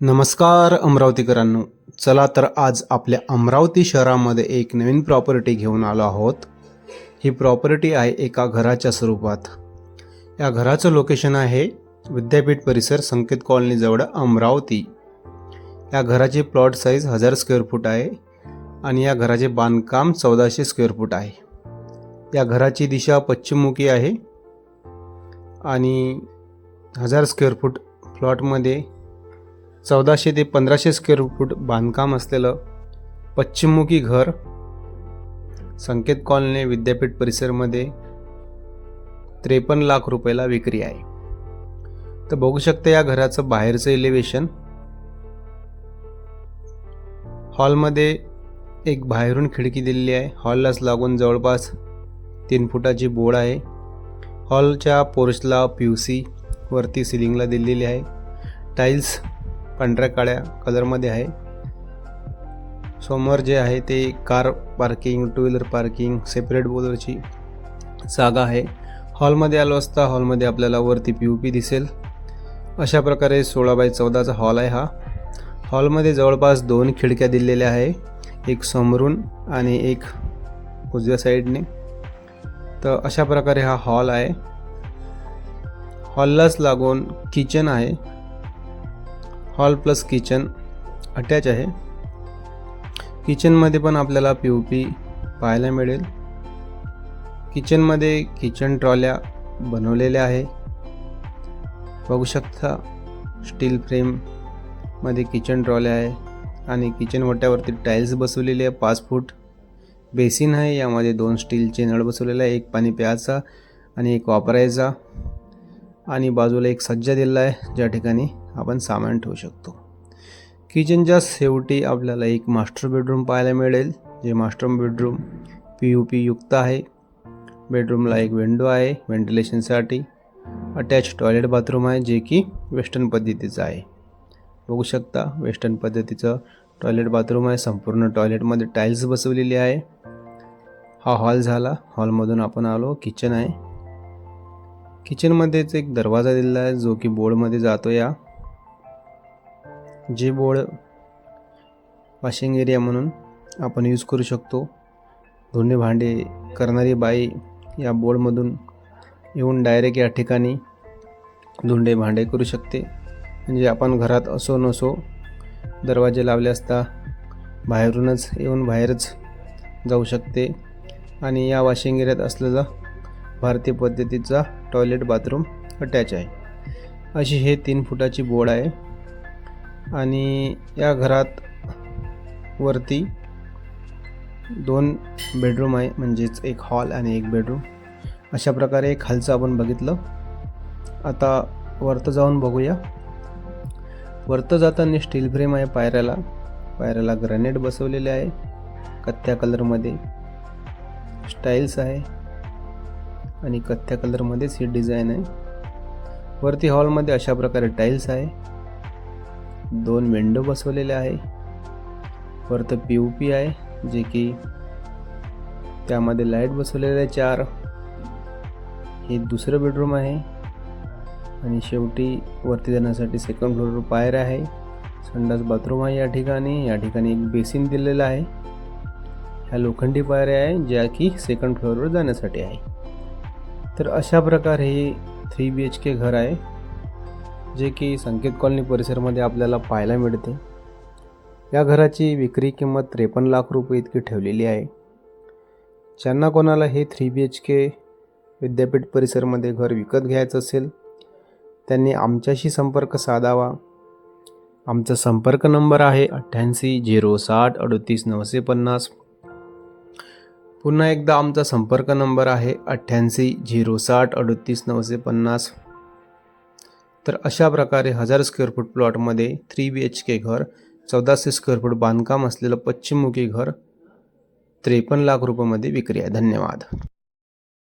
नमस्कार अमरावतीकरांनो. चला तर आज आपल्या अमरावती शहरामध्ये एक नवीन प्रॉपर्टी घेऊन आलो आहोत. ही प्रॉपर्टी आहे एका घराच्या स्वरूपात. या घराचं लोकेशन आहे विद्यापीठ परिसर संकेत कॉलनीजवळ अमरावती. या घराची प्लॉट साईज हजार स्क्वेअर फूट आहे आणि या घराचे बांधकाम चौदाशे स्क्वेअर फूट आहे. या घराची दिशा पश्चिममुखी आहे आणि हजार स्क्वेअर फूट प्लॉटमध्ये चौदाशे ते पंधराशे स्क्वेअर फूट बांधकाम असलेलं पश्चिममुखी घर संकेत कॉलनी विद्यापीठ परिसरमध्ये त्रेपन्न लाख रुपयाला विक्री आहे. तर बघू शकता या घराचं बाहेरचं एलिव्हेशन हॉलमध्ये एक बाहेरून खिडकी दिलेली आहे. हॉललाच लागून जवळपास तीन फुटाची बोर्ड आहे. हॉलच्या पोर्चला पी यू सी वरती सिलिंगला दिलेली आहे. टाईल्स पांढऱ्या काळ्या कलरमध्ये आहे. समोर जे आहे ते car parking two wheeler parking separate बोलरची जागा आहे. हॉलमध्ये आलो असता हॉलमध्ये आपल्याला वरती पी यू पी दिसेल. अशा प्रकारे सोळा बाय चौदाचा हॉल आहे हा. हॉलमध्ये जवळपास दोन खिडक्या दिलेल्या आहे एक समोरून आणि एक उजव्या साईडने. तर अशा प्रकारे हा हॉल आहे. हॉललाच लागून किचन आहे. हॉल प्लस किचन अटॅच आहे. किचनमध्ये पण आपल्याला पी ओ पी पाहायला मिळेल. किचनमध्ये किचन ट्रॉल्या बनवलेल्या आहे. बघू शकता स्टील फ्रेममध्ये किचन ट्रॉल्या आहे आणि किचन वट्यावरती टाईल्स बसवलेली आहे पाच फूट. बेसिन आहे यामध्ये दोन स्टीलचे नळ बसवलेले आहे एक पाणी प्यायचा आणि एक वापरायचा. आणि बाजूला एक सज्जा दिलेला आहे ज्या ठिकाणी आपण सामान ठेवू शकतो. किचनच्या शेवटी आपल्याला एक मास्टर बेडरूम पाहायला मिळेल जे master bedroom P U P युक्त आहे. बेडरूमला एक विंडो आहे व्हेंटिलेशनसाठी अटॅच टॉयलेट बाथरूम आहे जे की वेस्टर्न पद्धतीचं आहे. बघू शकता वेस्टर्न पद्धतीचं टॉयलेट बाथरूम आहे. संपूर्ण टॉयलेटमध्ये टाईल्स बसवलेली आहे. हा हॉल झाला. हॉलमधून आपण आलो. किचन आहे. किचनमध्येच एक दरवाजा दिलेला आहे जो की बोर्डमध्ये जातो या. जे बोळ वॉशिंग एरिया म्हणून आपण यूज करू शकतो. धुणे भांडे करणारी बाई या बोर्डमधून येऊन डायरेक्ट या ठिकाणी धुंडे भांडे करू शकते. म्हणजे आपण घरात असो नसो दरवाजे लावले असता बाहेरूनच येऊन बाहेरच जाऊ शकते. आणि या वॉशिंग एरियात असलेला भारतीय पद्धतीचा टॉयलेट बाथरूम अटॅच आहे. अशी हे तीन फुटाची बोर्ड आहे. आणि या घरात वरती दोन बेडरूम आहे म्हणजेच एक हॉल आणि एक बेडरूम अशा प्रकारे खालचं आपण बघितलं. आता वरतं जाऊन बघूया. वरतं जाताना स्टील फ्रेम आहे पायऱ्याला. पायऱ्याला ग्रॅनेट बसवलेले आहे कथ्या कलरमध्ये स्टाईल्स आहे. आणि कथ्या कलरमध्येच ही डिझाईन आहे. वरती हॉलमध्ये अशा प्रकारे टाईल्स आहे. दोन विंडो बसवलेले आहे. परत पी यू पी आहे जे की त्यामध्ये लाइट बसवलेले आहे चार. हे दुसरं बेडरूम आहे. आणि शेवटी वरती जाण्यासाठी सेकंड फ्लोअरवर पायऱ्या आहे. संडास बाथरूम आहे या ठिकाणी. या ठिकाणी एक बेसिन दिलेलं आहे. ह्या लोखंडी पायऱ्या आहे ज्या की सेकंड फ्लोअरवर जाण्यासाठी आहे. तर अशा प्रकारे हे थ्री बी एच के घर आहे. जे की संकेत कॉलनी परिसरमध्ये आपल्याला पाहायला मिळते. या घराची विक्री किंमत त्रेपन्न लाख रुपये इतकी ठेवलेली आहे. ज्यांना कोणाला हे थ्री बी एच के विद्यापीठ परिसरमध्ये घर विकत घ्यायचं असेल त्यांनी आमच्याशी संपर्क साधावा. आमचा संपर्क नंबर आहे अठ्ठ्याऐंशी झिरो साठ अडतीस नऊशे पन्नास. पुन्हा एकदा आमचा संपर्क नंबर आहे अठ्ठ्याऐंशी झिरो साठ अडतीस नऊशे पन्नास. तर अशा प्रकारे हजार स्क्वेअर फूट प्लॉटमध्ये थ्री बी एच के घर चौदाशे स्क्वेअर फूट बांधकाम असलेलं पश्चिममुखी घर त्रेपन्न लाख रुपयामध्ये विक्री आहे. धन्यवाद.